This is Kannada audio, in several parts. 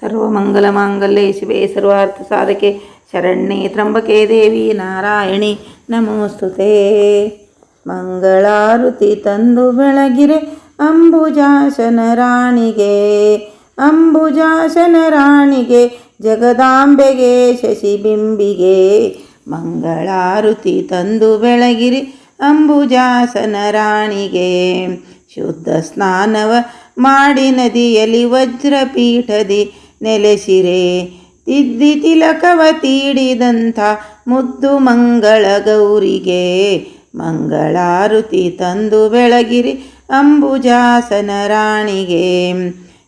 ಸರ್ವಮಂಗಲಮಾಂಗಲ್ಯೆ ಶಿವೆ ಸರ್ವಾರ್ಥ ಸಾಧಕೆ ಶರಣ್ಯೆ ತ್ರಂಬಕೆ ದೇವಿ ನಾರಾಯಣಿ. ನಮೋಸ್ತುತೆ. ಮಂಗಳಾರುತಿ ತಂದು ಬೆಳಗಿರೆ ಅಂಬುಜಾಶನ ರಾಣಿಗೆ. ಅಂಬುಜಾಶನ ರಾಣಿಗೆ, ಜಗದಾಂಬೆಗೆ, ಶಶಿಬಿಂಬಿಗೆ. ಮಂಗಳಾರುತಿ ತಂದು ಬೆಳಗಿರಿ ಅಂಬುಜಾಸನ ರಾಣಿಗೆ. ಶುದ್ಧ ಸ್ನಾನವ ಮಾಡಿ ನದಿಯಲ್ಲಿ ವಜ್ರಪೀಠದಿ. ನೆಲೆಸಿರೆ. ತಿದ್ದಿ ತಿಲಕವ ತೀಡಿದಂಥ ಮುದ್ದು ಮಂಗಳ ಗೌರಿಗೆ ಮಂಗಳಾರುತಿ ತಂದು ಬೆಳಗಿರಿ ಅಂಬುಜಾಸನ ರಾಣಿಗೆ.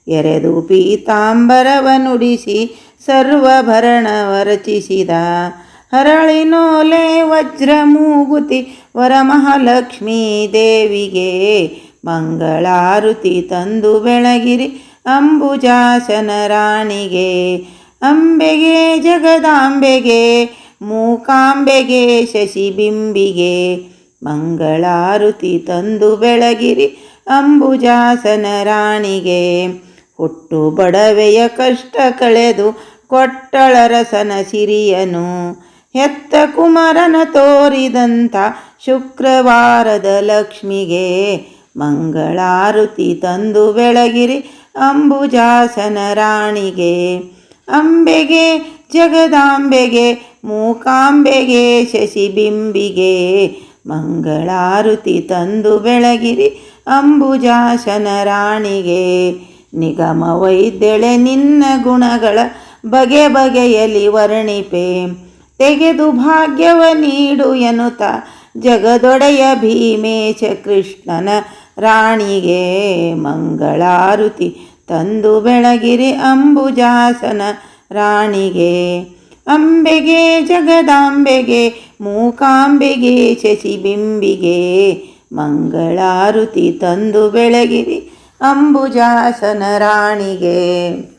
ಎರೆದು ಪೀತಾಂಬರವ ನುಡಿಸಿ ಸರ್ವಭರಣವ ರಚಿಸಿದ ಹರಳಿನೋಲೆ ವಜ್ರ ಮೂಗುತಿ ವರಮಹಾಲಕ್ಷ್ಮೀ ದೇವಿಗೆ ಮಂಗಳಾರುತಿ ತಂದು ಬೆಳಗಿರಿ ಅಂಬುಜಾಸನ ರಾಣಿಗೆ ಅಂಬೆಗೆ, ಜಗದಾಂಬೆಗೆ, ಮೂಕಾಂಬೆಗೆ, ಶಶಿಬಿಂಬಿಗೆ ಮಂಗಳಾರುತಿ ತಂದು ಬೆಳಗಿರಿ ಅಂಬುಜಾಸನ ರಾಣಿಗೆ ಹುಟ್ಟು ಬಡವೆಯ ಕಷ್ಟ ಕಳೆದು ಕೊಟ್ಟಳರಸನ ಸಿರಿಯನು, ಹೆತ್ತ ಕುಮಾರನ ತೋರಿದಂಥ ಶುಕ್ರವಾರದ ಲಕ್ಷ್ಮಿಗೆ ಮಂಗಳಾರುತಿ ತಂದು ಬೆಳಗಿರಿ ಅಂಬುಜಾಸನ ರಾಣಿಗೆ ಅಂಬೆಗೆ, ಜಗದಾಂಬೆಗೆ, ಮೂಕಾಂಬೆಗೆ, ಶಶಿಬಿಂಬಿಗೆ ಮಂಗಳಾರುತಿ ತಂದು ಬೆಳಗಿರಿ ಅಂಬುಜಾಸನ ರಾಣಿಗೆ ನಿಗಮ ವೈದ್ಯಳೆ ನಿನ್ನ ಗುಣಗಳ ಬಗೆ ಬಗೆಯಲಿ ವರ್ಣಿಪೆ. ತೆಗೆದು ಭಾಗ್ಯವ ನೀಡು ಎನ್ನುತ್ತ ಜಗದೊಡೆಯ ಭೀಮೇಶ ಕೃಷ್ಣನ ರಾಣಿಗೆ ಮಂಗಳಾರುತಿ ತಂದು ಬೆಳಗಿರಿ ಅಂಬುಜಾಸನ ರಾಣಿಗೆ. ಅಂಬೆಗೆ, ಜಗದಾಂಬೆಗೆ, ಮೂಕಾಂಬೆಗೆ, ಶಶಿಬಿಂಬಿಗೆ ಮಂಗಳಾರುತಿ ತಂದು ಬೆಳಗಿರಿ ಅಂಬುಜಾಸನ ರಾಣಿಗೆ.